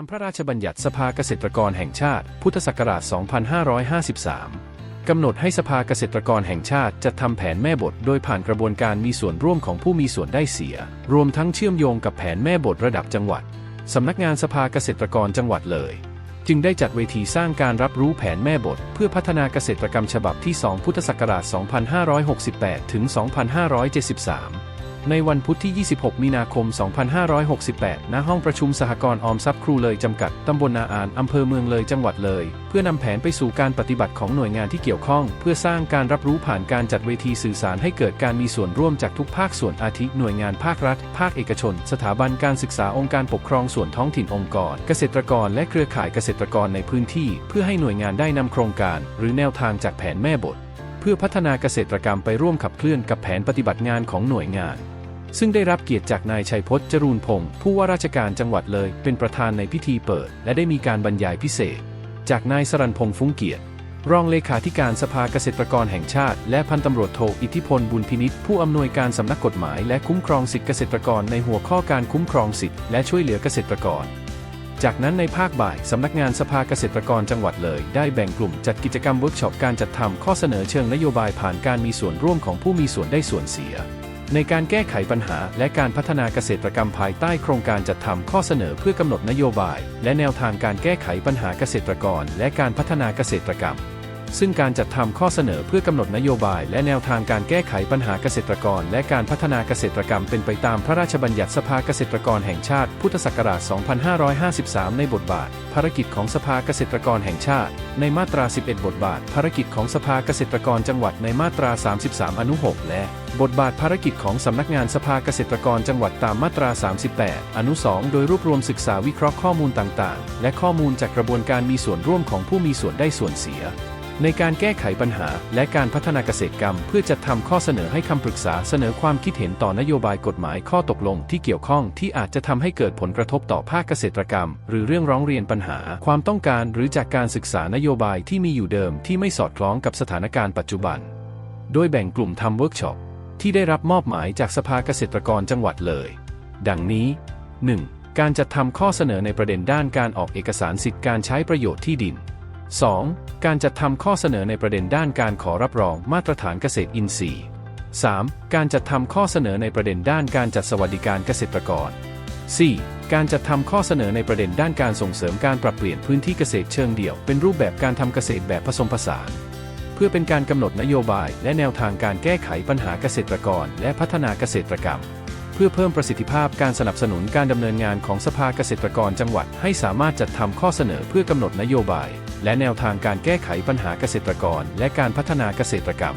ามพราชบัญญัติสภาเกษตรกรแห่งชาติ พุทธศักราช 2553 กำหนดให้สภาเกษตรกรแห่งชาติจัดทำแผนแม่บท โดยผ่านกระบวนการมีส่วนร่วมของผู้มีส่วนได้เสีย รวมทั้งเชื่อมโยงกับแผนแม่บทระดับจังหวัด สำนักงานสภาเกษตรกรจังหวัดเลย จึงได้จัดเวทีสร้างการรับรู้แผนแม่บท เพื่อพัฒนาเกษตรกรรมฉบับที่ 2 พุทธศักราช 2568 ถึง 2573 ในวันพุธที่ 26 มีนาคม 2568 ณ ห้องประชุมสหกรณ์ออมทรัพย์ครูเลยจำกัด ตำบลนาอาน อำเภอเมืองเลยจังหวัดเลย เพื่อนำแผนไปสู่การปฏิบัติของหน่วยงานที่เกี่ยวข้อง เพื่อสร้างการรับรู้ผ่านการจัดเวทีสื่อสารให้เกิดการมีส่วนร่วมจากทุกภาคส่วนอาทิหน่วยงานภาครัฐ ภาคเอกชน สถาบันการศึกษาองค์การปกครองส่วนท้องถิ่นองค์กร เกษตรกร และเครือข่ายเกษตรกรในพื้นที่ เพื่อให้หน่วยงานได้นำโครงการ หรือแนวทางจากแผนแม่บท เพื่อพัฒนาเกษตรกรรมไปร่วมขับเคลื่อนกับแผนปฏิบัติงานของหน่วยงาน ซึ่งได้รับเกียรติจากนายชัยพจน์จรูนพงศ์ผู้ว่าราชการจังหวัดเลย เป็นประธานในพิธีเปิด และได้มีการบรรยายพิเศษ จากนายสรันพงษ์ฟุ้งเกียรติรองเลขาธิการสภาเกษตรกรแห่งชาติ และพันตำรวจโทอิทธิพลบุญพินิษผู้อำนวยการสำนักกฎหมาย และคุ้มครองสิทธิเกษตรกรในหัวข้อการคุ้มครองสิทธิและช่วยเหลือเกษตรกร จากนั้นในภาคบ่าย สำนักงานสภาเกษตรกรจังหวัดเลย ได้แบ่งกลุ่มจัดกิจกรรมเวิร์กช็อปการจัดทำข้อเสนอเชิงนโยบายผ่านการมีส่วนร่วมของผู้มีส่วนได้ส่วนเสีย ในการแก้ไขปัญหาและการพัฒนาเกษตรกรรมภายใต้โครงการจัดทำข้อเสนอเพื่อกำหนดนโยบาย และแนวทางการแก้ไขปัญหาเกษตรกร และการพัฒนาเกษตรกรรม ซึ่งการจัดทำข้อเสนอเพื่อกำหนดนโยบายและแนวทางการแก้ไขปัญหาเกษตรกร และการพัฒนาเกษตรกรรมเป็นไปตามพระราชบัญญัติสภาเกษตรกรแห่งชาติ พุทธศักราช 2553 ในบทบาท ภารกิจของสภาเกษตรกรแห่งชาติ ในมาตรา 11 บทบาท ภารกิจของสภาเกษตรกรจังหวัดในมาตรา 33 อนุ 6 และ บทบาทภารกิจของสำนักงานสภาเกษตรกรจังหวัดตามมาตรา 38 อนุ 2 โดยรวบรวมศึกษาวิเคราะห์ข้อมูลต่างๆ และข้อมูลจากกระบวนการมีส่วนร่วมของผู้มีส่วนได้ส่วนเสีย ในการแก้ไขปัญหาและการพัฒนาเกษตรกรรม เพื่อจัดทำข้อเสนอให้คำปรึกษาเสนอความคิดเห็นต่อนโยบายกฎหมายข้อตกลงที่เกี่ยวข้องที่อาจจะทำให้เกิดผลกระทบต่อภาคเกษตรกรรม หรือเรื่องร้องเรียนปัญหา ความต้องการหรือจากการศึกษานโยบายที่มีอยู่เดิมที่ไม่สอดคล้องกับสถานการณ์ปัจจุบัน โดยแบ่งกลุ่มทำเวิร์กช็อปที่ได้รับมอบหมายจากสภาเกษตรกรจังหวัดเลย ดังนี้ 1. การจัดทำข้อเสนอในประเด็นด้านการออกเอกสารสิทธิการใช้ประโยชน์ที่ดิน 2. การจัดทำข้อเสนอในประเด็นด้านการขอรับรองมาตรฐานเกษตรอินทรีย์ 3. การจัดทำข้อเสนอในประเด็นด้านการจัดสวัสดิการเกษตรกร 4. การจัดทำข้อเสนอในประเด็นด้านการส่งเสริมการปรับเปลี่ยนพื้นที่เกษตรเชิงเดี่ยว เป็นรูปแบบการทำเกษตรแบบผสมผสาน เพื่อเป็นการกำหนดนโยบาย และแนวทางการแก้ไขปัญหาเกษตรกร และพัฒนาเกษตรกรรม เพื่อเพิ่มประสิทธิภาพการสนับสนุนการดำเนินงานของสภาเกษตรกรจังหวัด ให้สามารถจัดทำข้อเสนอเพื่อกำหนดนโยบาย และแนวทางการแก้ไขปัญหาเกษตรกร และการพัฒนาเกษตรกรรม